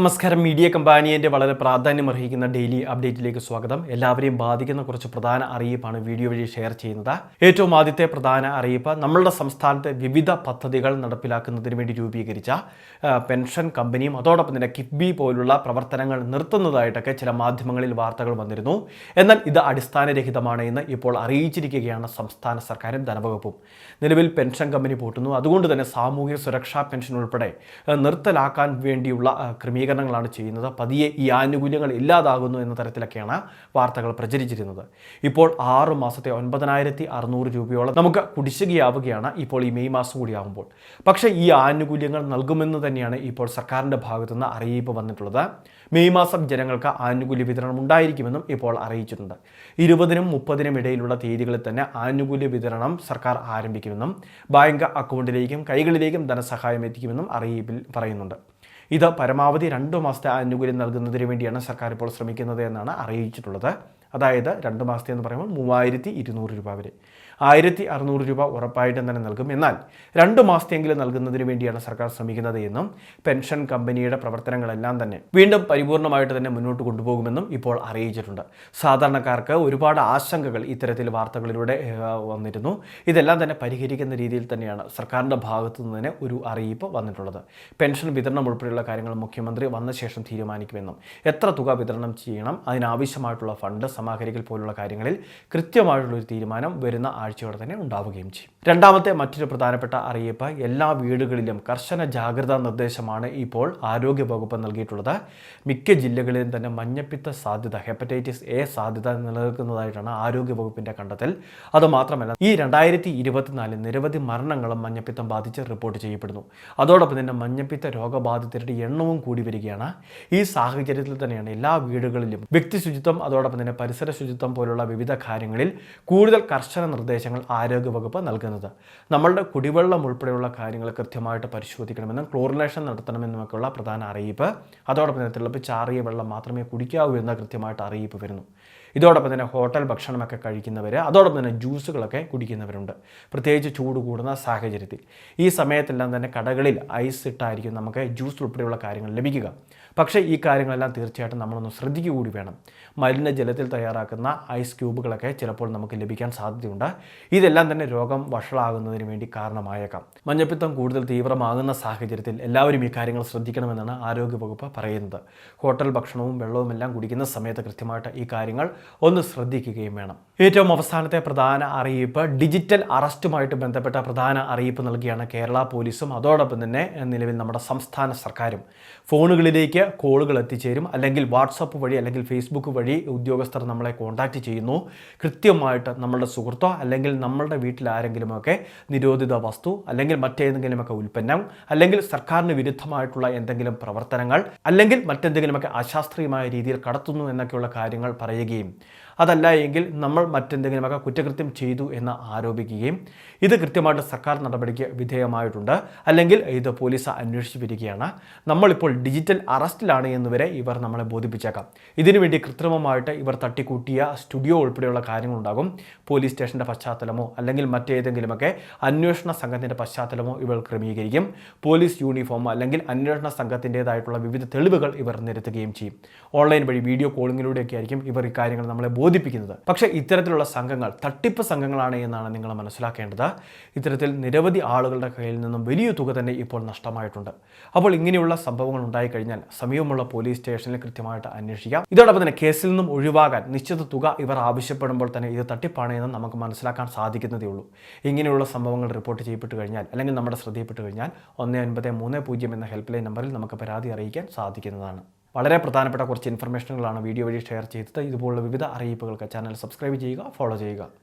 നമസ്കാരം. മീഡിയ കമ്പാനിയന്റെ വളരെ പ്രാധാന്യം അർഹിക്കുന്ന ഡെയിലി അപ്ഡേറ്റിലേക്ക് സ്വാഗതം. എല്ലാവരെയും ബാധിക്കുന്ന കുറച്ച് പ്രധാന അറിയിപ്പാണ് വീഡിയോ വഴി ഷെയർ ചെയ്യുന്നത്. ഏറ്റവും ആദ്യത്തെ പ്രധാന അറിയിപ്പ് നമ്മളുടെ സംസ്ഥാനത്തെ വിവിധ പദ്ധതികൾ നടപ്പിലാക്കുന്നതിന് വേണ്ടി രൂപീകരിച്ച പെൻഷൻ കമ്പനിയും അതോടൊപ്പം തന്നെ കിഫ്ബി പോലുള്ള പ്രവർത്തനങ്ങൾ നിർത്തുന്നതായിട്ടൊക്കെ ചില മാധ്യമങ്ങളിൽ വാർത്തകൾ വന്നിരുന്നു. എന്നാൽ ഇത് അടിസ്ഥാനരഹിതമാണ് എന്ന് ഇപ്പോൾ അറിയിച്ചിരിക്കുകയാണ് സംസ്ഥാന സർക്കാരും ധനവകുപ്പും. നിലവിൽ പെൻഷൻ കമ്പനി പൂട്ടുന്നു. അതുകൊണ്ട് തന്നെ സാമൂഹ്യ സുരക്ഷാ പെൻഷൻ ഉൾപ്പെടെ നിർത്തലാക്കാൻ വേണ്ടിയുള്ള ആ, ക്രമീകരണങ്ങളാണ് ചെയ്യുന്നത്. പതിയെ ഈ ആനുകൂല്യങ്ങൾ ഇല്ലാതാകുന്നു എന്ന തരത്തിലൊക്കെയാണ് വാർത്തകൾ പ്രചരിച്ചിരുന്നത്. ഇപ്പോൾ ആറു മാസത്തെ ഒൻപതിനായിരത്തി അറുന്നൂറ് രൂപയോളം നമുക്ക് കുടിശ്ശികയാവുകയാണ് ഇപ്പോൾ ഈ മെയ് മാസം കൂടി ആകുമ്പോൾ പക്ഷേ ഈ ആനുകൂല്യങ്ങൾ നൽകുമെന്ന് തന്നെയാണ് ഇപ്പോൾ സർക്കാരിന്റെ ഭാഗത്തുനിന്ന് അറിയിപ്പ് വന്നിട്ടുള്ളത്. മെയ് മാസം ജനങ്ങൾക്ക് ആനുകൂല്യ വിതരണം ഉണ്ടായിരിക്കുമെന്നും ഇപ്പോൾ അറിയിച്ചിട്ടുണ്ട്. ഇരുപതിനും മുപ്പതിനും ഇടയിലുള്ള തീയതികളിൽ തന്നെ ആനുകൂല്യ വിതരണം സർക്കാർ ആരംഭിക്കുമെന്നും ബാങ്ക് അക്കൗണ്ടിലേക്കും കൈകളിലേക്കും ധനസഹായം എത്തിക്കുമെന്നും അറിയിപ്പിൽ പറയുന്നുണ്ട്. ഇത് പരമാവധി രണ്ട് മാസത്തെ ആനുകൂല്യം നൽകുന്നതിന് വേണ്ടിയാണ് സർക്കാർ ഇപ്പോൾ ശ്രമിക്കുന്നത് എന്നാണ് അറിയിച്ചിട്ടുള്ളത്. അതായത് രണ്ട് മാസത്തെ എന്ന് പറയുമ്പോൾ മൂവായിരത്തി ഇരുന്നൂറ് രൂപ വരെ. ആയിരത്തി അറുന്നൂറ് രൂപ ഉറപ്പായിട്ടും തന്നെ നൽകും. എന്നാൽ രണ്ട് മാസത്തെങ്കിലും നൽകുന്നതിന് വേണ്ടിയാണ് സർക്കാർ ശ്രമിക്കുന്നത് എന്നും പെൻഷൻ കമ്പനിയുടെ പ്രവർത്തനങ്ങളെല്ലാം തന്നെ വീണ്ടും പരിപൂർണമായിട്ട് തന്നെ മുന്നോട്ട് കൊണ്ടുപോകുമെന്നും ഇപ്പോൾ അറിയിച്ചിട്ടുണ്ട്. സാധാരണക്കാർക്ക് ഒരുപാട് ആശങ്കകൾ ഇത്തരത്തിൽ വാർത്തകളിലൂടെ വന്നിരുന്നു. ഇതെല്ലാം തന്നെ പരിഹരിക്കുന്ന രീതിയിൽ തന്നെയാണ് സർക്കാരിന്റെ ഭാഗത്തു നിന്ന് തന്നെ ഒരു അറിയിപ്പ് വന്നിട്ടുള്ളത്. പെൻഷൻ വിതരണം ഉൾപ്പെടെയുള്ള കാര്യങ്ങൾ മുഖ്യമന്ത്രി വന്ന ശേഷം തീരുമാനിക്കുമെന്നും എത്ര തുക വിതരണം ചെയ്യണം അതിനാവശ്യമായിട്ടുള്ള ഫണ്ട് സമാഹരിക്കൽ പോലുള്ള കാര്യങ്ങളിൽ കൃത്യമായിട്ടുള്ള ഒരു തീരുമാനം വരുന്ന ആഴ്ചയോടെ തന്നെ ഉണ്ടാവുകയും ചെയ്യും. രണ്ടാമത്തെ മറ്റൊരു പ്രധാനപ്പെട്ട അറിയിപ്പ് എല്ലാ വീടുകളിലും കർശന ജാഗ്രതാ നിർദ്ദേശമാണ് ഇപ്പോൾ ആരോഗ്യ വകുപ്പ് നൽകിയിട്ടുള്ളത്. മിക്ക ജില്ലകളിലും തന്നെ മഞ്ഞപ്പിത്ത സാധ്യത ഹെപ്പറ്റൈറ്റിസ് എ സാധ്യത നിലനിൽക്കുന്നതായിട്ടാണ് ആരോഗ്യ വകുപ്പിന്റെ കണ്ടെത്തൽ. അതുമാത്രമല്ല ഈ രണ്ടായിരത്തി ഇരുപത്തിനാലിൽ നിരവധി മരണങ്ങളും മഞ്ഞപ്പിത്തം ബാധിച്ച് റിപ്പോർട്ട് ചെയ്യപ്പെടുന്നു. അതോടൊപ്പം തന്നെ മഞ്ഞപ്പിത്ത രോഗബാധിതരുടെ എണ്ണവും കൂടി വരികയാണ്. ഈ സാഹചര്യത്തിൽ തന്നെയാണ് എല്ലാ വീടുകളിലും വ്യക്തി ശുചിത്വം അതോടൊപ്പം തന്നെ പരിസര ശുചിത്വം പോലുള്ള വിവിധ കാര്യങ്ങളിൽ കൂടുതൽ കർശന നിർദ്ദേശങ്ങൾ ആരോഗ്യവകുപ്പ് നൽകുന്നത്. നമ്മളുടെ കുടിവെള്ളം ഉൾപ്പെടെയുള്ള കാര്യങ്ങൾ കൃത്യമായിട്ട് പരിശോധിക്കണമെന്നും ക്ലോറിനേഷൻ നടത്തണമെന്നുമൊക്കെയുള്ള പ്രധാന അറിയിപ്പ്. അതോടൊപ്പം തന്നെ തിളപ്പിച്ചാറിയ വെള്ളം മാത്രമേ കുടിക്കാവൂ എന്ന കൃത്യമായിട്ട് അറിയിപ്പ് വരുന്നു. ഇതോടൊപ്പം തന്നെ ഹോട്ടൽ ഭക്ഷണമൊക്കെ കഴിക്കുന്നവർ അതോടൊപ്പം തന്നെ ജ്യൂസുകളൊക്കെ കുടിക്കുന്നവരുണ്ട്. പ്രത്യേകിച്ച് ചൂട് കൂടുന്ന സാഹചര്യത്തിൽ. ഈ സമയത്തെല്ലാം തന്നെ കടകളിൽ ഐസ് ഇട്ടായിരിക്കും നമുക്ക് ജ്യൂസ് ഉൾപ്പെടെയുള്ള കാര്യങ്ങൾ ലഭിക്കുക. പക്ഷേ ഈ കാര്യങ്ങളെല്ലാം തീർച്ചയായിട്ടും നമ്മളൊന്ന് ശ്രദ്ധിക്കുക കൂടി വേണം. മലിനജലത്തിൽ തയ്യാറാക്കുന്ന ഐസ് ക്യൂബുകളൊക്കെ ചിലപ്പോൾ നമുക്ക് ലഭിക്കാൻ സാധ്യതയുണ്ട്. ഇതെല്ലാം തന്നെ രോഗം വഷളാകുന്നതിന് വേണ്ടി കാരണമായേക്കാം. മഞ്ഞപ്പിത്തം കൂടുതൽ തീവ്രമാകുന്ന സാഹചര്യത്തിൽ എല്ലാവരും ഈ കാര്യങ്ങൾ ശ്രദ്ധിക്കണമെന്നാണ് ആരോഗ്യവകുപ്പ് പറയുന്നത്. ഹോട്ടൽ ഭക്ഷണവും വെള്ളവും എല്ലാം കുടിക്കുന്ന സമയത്ത് കൃത്യമായിട്ട് ഈ കാര്യങ്ങൾ ഒന്ന് ശ്രദ്ധിക്കുകയും വേണം. ഏറ്റവും അവസാനത്തെ പ്രധാന അറിയിപ്പ് ഡിജിറ്റൽ അറസ്റ്റുമായിട്ട് ബന്ധപ്പെട്ട പ്രധാന അറിയിപ്പ് നൽകിയാണ് കേരള പോലീസും. അതോടൊപ്പം തന്നെ നിലവിൽ നമ്മുടെ സംസ്ഥാന സർക്കാരും ഫോണുകളിലേക്ക് കോളുകൾ എത്തിച്ചേരും. അല്ലെങ്കിൽ വാട്സപ്പ് വഴി അല്ലെങ്കിൽ ഫേസ്ബുക്ക് വഴി ഉദ്യോഗസ്ഥർ നമ്മളെ കോൺടാക്റ്റ് ചെയ്യുന്നു. കൃത്യമായിട്ട് നമ്മളുടെ സുഹൃത്തോ അല്ലെങ്കിൽ നമ്മളുടെ വീട്ടിൽ ആരെങ്കിലുമൊക്കെ നിരോധിത വസ്തു അല്ലെങ്കിൽ മറ്റേതെങ്കിലുമൊക്കെ ഉൽപ്പന്നം അല്ലെങ്കിൽ സർക്കാരിന് വിരുദ്ധമായിട്ടുള്ള എന്തെങ്കിലും പ്രവർത്തനങ്ങൾ അല്ലെങ്കിൽ മറ്റെന്തെങ്കിലുമൊക്കെ അശാസ്ത്രീയമായ രീതിയിൽ കടത്തുന്നു എന്നൊക്കെയുള്ള കാര്യങ്ങൾ പറയുകയും അതല്ല എങ്കിൽ നമ്മൾ മറ്റെന്തെങ്കിലുമൊക്കെ കുറ്റകൃത്യം ചെയ്തു എന്ന് ആരോപിക്കുകയും ഇത് കൃത്യമായിട്ട് സർക്കാർ നടപടിക്ക് വിധേയമായിട്ടുണ്ട്. അല്ലെങ്കിൽ ഇത് പോലീസ് അന്വേഷിച്ച് വരികയാണ്. നമ്മളിപ്പോൾ ഡിജിറ്റൽ അറസ്റ്റിലാണ് എന്നുവരെ ഇവർ നമ്മളെ ബോധിപ്പിച്ചേക്കാം. ഇതിനുവേണ്ടി കൃത്രിമമായിട്ട് ഇവർ തട്ടിക്കൂട്ടിയ സ്റ്റുഡിയോ ഉൾപ്പെടെയുള്ള കാര്യങ്ങളുണ്ടാകും. പോലീസ് സ്റ്റേഷന്റെ പശ്ചാത്തലമോ അല്ലെങ്കിൽ മറ്റേതെങ്കിലുമൊക്കെ അന്വേഷണ സംഘത്തിന്റെ പശ്ചാത്തലമോ ഇവർ ക്രമീകരിക്കും. പോലീസ് യൂണിഫോം അല്ലെങ്കിൽ അന്വേഷണ സംഘത്തിന്റെതായിട്ടുള്ള വിവിധ തെളിവുകൾ ഇവർ നിരത്തുകയും ചെയ്യും. ഓൺലൈൻ വഴി വീഡിയോ കോളിങ്ങിലൂടെയൊക്കെ ആയിരിക്കും ഇവർ ഈ കാര്യങ്ങൾ നമ്മളെ ബോധിപ്പിക്കുന്നത്. പക്ഷെ ഇത്തരത്തിലുള്ള സംഘങ്ങൾ തട്ടിപ്പ് സംഘങ്ങളാണ് എന്നാണ് നിങ്ങൾ മനസ്സിലാക്കേണ്ടത്. ഇത്തരത്തിൽ നിരവധി ആളുകളുടെ കയ്യിൽ നിന്നും വലിയ തുക തന്നെ ഇപ്പോൾ നഷ്ടമായിട്ടുണ്ട്. അപ്പോൾ ഇങ്ങനെയുള്ള സംഭവങ്ങൾ ഉണ്ടായിക്കഴിഞ്ഞാൽ സമീപമുള്ള പോലീസ് സ്റ്റേഷനിൽ കൃത്യമായിട്ട് അന്വേഷിക്കാം. ഇതോടൊപ്പം തന്നെ കേസിൽ നിന്നും ഒഴിവാകാൻ നിശ്ചിത തുക ഇവർ ആവശ്യപ്പെടുമ്പോൾ തന്നെ ഇത് തട്ടിപ്പാണ് എന്ന് നമുക്ക് മനസ്സിലാക്കാൻ സാധിക്കുന്നതേ ഉള്ളൂ. ഇങ്ങനെയുള്ള സംഭവങ്ങൾ റിപ്പോർട്ട് ചെയ്യപ്പെട്ട് കഴിഞ്ഞാൽ അല്ലെങ്കിൽ നമ്മുടെ ശ്രദ്ധയിൽപ്പെട്ട് കഴിഞ്ഞാൽ ഒന്ന് ഒൻപത് മൂന്ന് പൂജ്യം എന്ന ഹെൽപ്പ് ലൈൻ നമ്പറിൽ നമുക്ക് പരാതി അറിയിക്കാൻ സാധിക്കുന്നതാണ്. വളരെ പ്രധാനപ്പെട്ട കുറച്ച് ഇൻഫർമേഷനുകളാണ് വീഡിയോ വഴി ഷെയർ ചെയ്തത്. ഇതുപോലുള്ള വിവിധ അറിയിപ്പുകൾക്ക് ചാനൽ സബ്സ്ക്രൈബ് ചെയ്യുക ഫോളോ ചെയ്യുക.